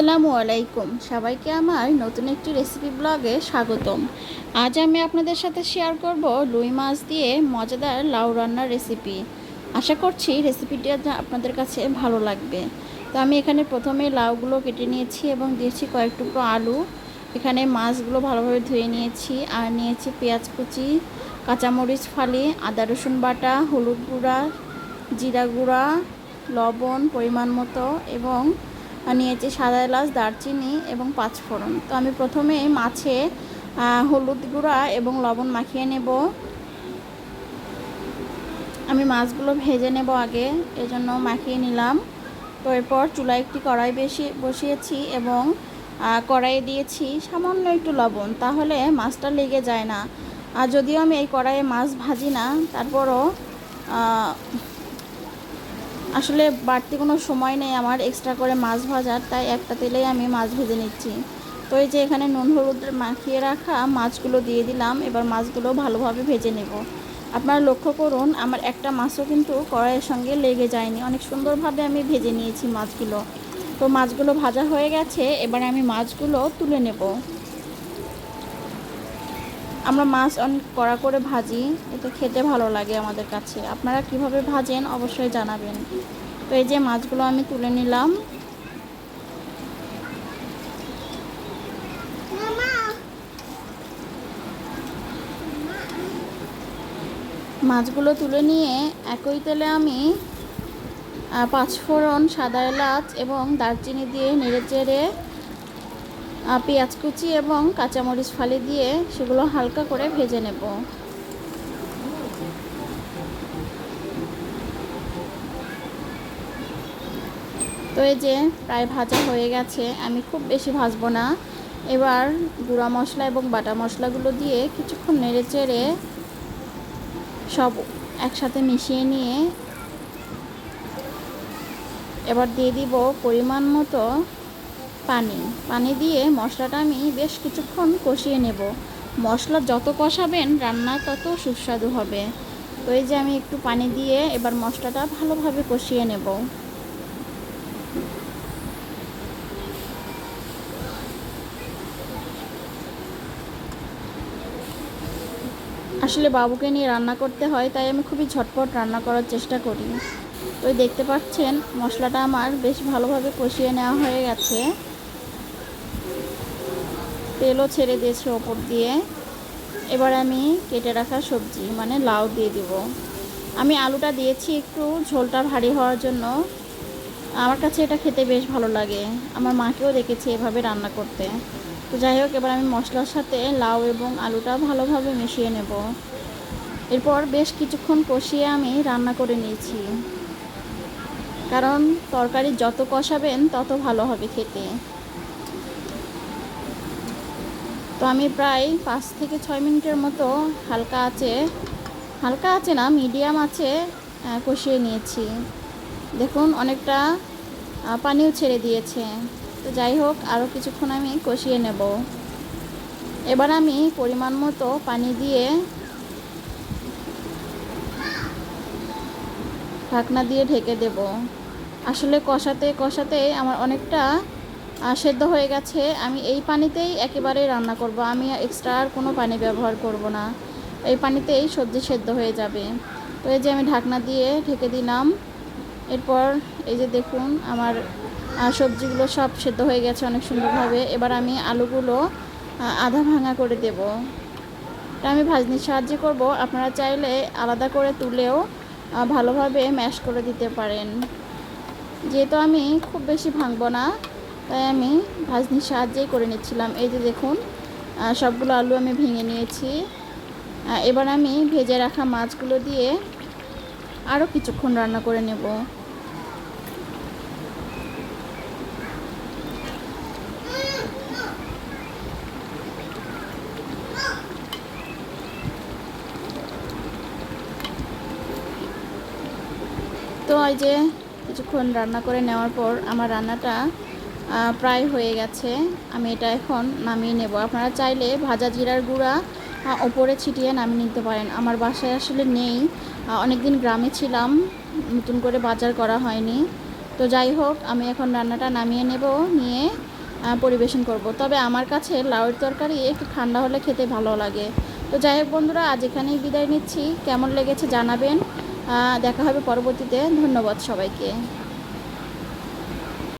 আসসালামু আলাইকুম। সবাইকে আমার নতুন একটি রেসিপি ব্লগে স্বাগতম। আজ আমি আপনাদের সাথে শেয়ার করব লুই মাছ দিয়ে মজাদার লাউ রান্নার রেসিপি আশা করছি রেসিপিটা আপনাদের কাছে ভালো লাগবে। তো আমি এখানে প্রথমে লাউগুলো কেটে নিয়েছি এবং দিয়েছি কয়েক টুকরো আলু। এখানে মাছগুলো ভালোভাবে ধুয়ে নিয়েছি। আর নিয়েছি পেঁয়াজ কুচি, কাঁচামরিচ ফালি, আদা রসুন বাটা, হলুদ গুঁড়া, জিরা গুঁড়া, লবণ পরিমাণ মতো এবং নিয়েছি সাদা এলাচ, দারচিনি এবং পাঁচফোড়ন। তো আমি প্রথমে মাছে হলুদ গুঁড়া এবং লবণ মাখিয়ে নেব। আমি মাছগুলো ভেজে নেব আগে, এজন্য মাখিয়ে নিলাম। তো এরপর চুলায় একটি কড়াই বেশি, বসিয়েছি এবং কড়াইয়ে দিয়েছি সামান্য একটু লবণ, তাহলে মাছটা লেগে যায় না। আর যদিও আমি এই কড়াইয়ে মাছ ভাজি না, তারপরও আসলে বাড়তি কোনো সময় নেই আমার এক্সট্রা করে মাছ ভাজার তাই একটা তেলেই আমি মাছ ভেজে নিচ্ছি। তো এই যে এখানে নুন হলুদ মাখিয়ে রাখা মাছগুলো দিয়ে দিলাম, এবার মাছগুলো ভালোভাবে ভেজে নেব। আপনারা লক্ষ্য করুন, আমার একটা মাছও কিন্তু কড়াইয়ের সঙ্গে লেগে যায়নি। অনেক সুন্দরভাবে আমি ভেজে নিয়েছি মাছগুলো। তো মাছগুলো ভাজা হয়ে গেছে, এবার আমি মাছগুলো তুলে নেব। আমরা মাছ অনেক কড়া করে ভাজি, এতে খেতে ভালো লাগে আমাদের কাছে। আপনারা কীভাবে ভাজেন অবশ্যই জানাবেন। তো এই যে মাছগুলো আমি তুলে নিলাম। মাছগুলো তুলে নিয়ে একই তেলে আমি পাঁচফোড়ন, সাদা এলাচ এবং দারচিনি দিয়ে নেড়ে চেড়ে পেঁয়াজ কুচি এবং কাঁচামরিচ ফালি দিয়ে সেগুলো হালকা করে ভেজে নেব। তো এই যে প্রায় ভাজা হয়ে গেছে, আমি খুব বেশি ভাজবো না। এবার গুঁড়া মশলা এবং বাটা মশলাগুলো দিয়ে কিছুক্ষণ নেড়ে চেড়ে সব একসাথে মিশিয়ে নিয়ে এবার দিয়ে দিব পরিমাণ মতো পানি। পানি দিয়ে মশলাটা আমি বেশ কিছুক্ষণ কষিয়ে নেব। মশলা যত কষাবেন, রান্না তত সুস্বাদু হবে। তো এই যে আমি একটু পানি দিয়ে এবার মশলাটা ভালোভাবে কষিয়ে নেব। আসলে বাবুকে নিয়ে রান্না করতে হয়, তাই আমি খুবই ঝটপট রান্না করার চেষ্টা করি। তো দেখতে পাচ্ছেন, মশলাটা আমার বেশ ভালোভাবে কষিয়ে নেওয়া হয়ে গেছে। তেলও ছেড়ে দিয়েছে ওপর দিয়ে। এবার আমি কেটে রাখা সবজি মানে লাউ দিয়ে দিব। আমি আলুটা দিয়েছি একটু, ঝোলটা ভারী হওয়ার জন্য। আমার কাছে এটা খেতে বেশ ভালো লাগে। আমার মাকেও দেখেছি এভাবে রান্না করতে। তো যাই হোক, এবার আমি মশলার সাথে লাউ এবং আলুটা ভালোভাবে মিশিয়ে নেব। এরপর বেশ কিছুক্ষণ কষিয়ে আমি রান্না করে নিয়েছি। কারণ তরকারি যত কষাবেন, তত ভালো হবে খেতে। তো আমি প্রায় পাঁচ থেকে ছয় মিনিটের মতো হালকা আছে হালকা আছে না, মিডিয়াম আছে কষিয়ে নিয়েছি। দেখুন, অনেকটা পানিও ছেড়ে দিয়েছে। তো যাই হোক আরও কিছুক্ষণ আমি কষিয়ে নেব। এবার আমি পরিমাণ মতো পানি দিয়ে ঢাকনা দিয়ে ঢেকে দেব। আসলে কষাতে কষাতে আমার অনেকটা সেদ্ধ হয়ে গেছে। আমি এই পানিতেই একেবারে রান্না করব। আমি এক্সট্রা আর কোনো পানি ব্যবহার করব না। এই পানিতেই সবজি সেদ্ধ হয়ে যাবে। তো এই যে আমি ঢাকনা দিয়ে ঢেকে দিলাম। এরপর এই যে দেখুন, আমার সবজিগুলো সব সেদ্ধ হয়ে গেছে অনেক সুন্দরভাবে। এবার আমি আলুগুলো আধা ভাঙা করে দেব। এটা আমি ভাজনির সাহায্যে করব। আপনারা চাইলে আলাদা করে তুলেও ভালোভাবে ম্যাশ করে দিতে পারেন। যেহেতু আমি খুব বেশি ভাঙবো না তাই আমি ভাজনির সাহায্যেই করে নিচ্ছিলাম। এই যে দেখুন সবগুলো আলু আমি ভেঙে নিয়েছি। এবার আমি ভেজে রাখা মাছগুলো দিয়ে আরও কিছুক্ষণ রান্না করে নেব। তো এই যে কিছুক্ষণ রান্না করে নেওয়ার পর আমার রান্নাটা প্রায় হয়ে গেছে। আমি এটা এখন নামিয়ে নেব। আপনারা চাইলে ভাজা জিরার গুঁড়া ওপরে ছিটিয়ে নামিয়ে নিতে পারেন। আমার বাসায় আসলে নেই। অনেক দিন গ্রামে ছিলাম, নতুন করে বাজার করা হয়নি। তো যাই হোক, আমি এখন রান্নাটা নামিয়ে নেব, নিয়ে পরিবেশন করব। তবে আমার কাছে লাউয়ের তরকারি একটু ঠান্ডা হলে খেতে ভালো লাগে। তো যাই হোক বন্ধুরা, আজ এখানেই বিদায় নিচ্ছি। কেমন লেগেছে জানাবেন। দেখা হবে পরবর্তীতে। ধন্যবাদ সবাইকে।